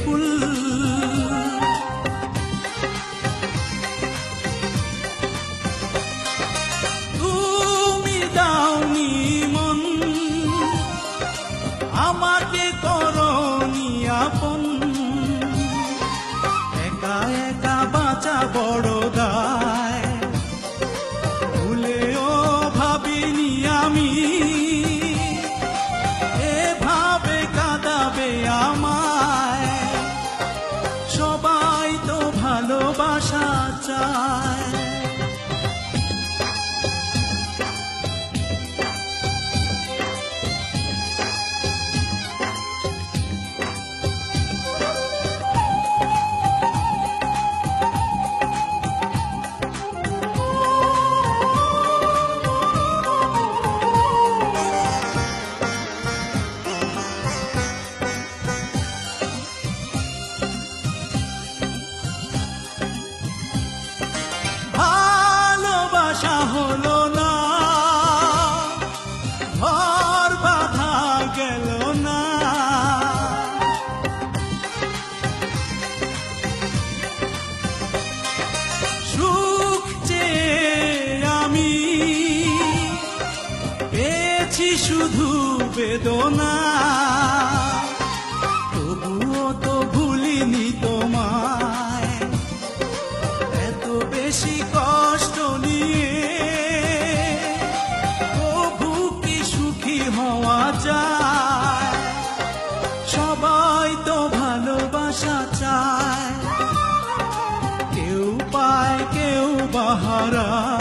ফুল। তুমি দাওনি মন আমাকে করনি আপন। একা একা বাঁচা বড় গায় ভুলেও শুধু বেদনা। তবুও তো ভুলিনি তোমায়। এত বেশি কষ্ট নিয়ে প্রভু কি সুখী হওয়া যায়? সবাই তো ভালোবাসা চায়। কেউ পায়, কেউ বাহারায়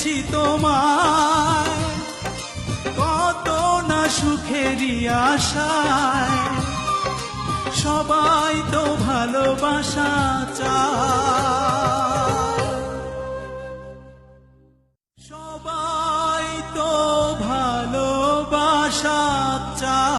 চেয়েছি তোমায়। কত না সুখেরই আশায়। সবাই তো ভালোবাসা চায়। সবাই তো ভালোবাসা চায়।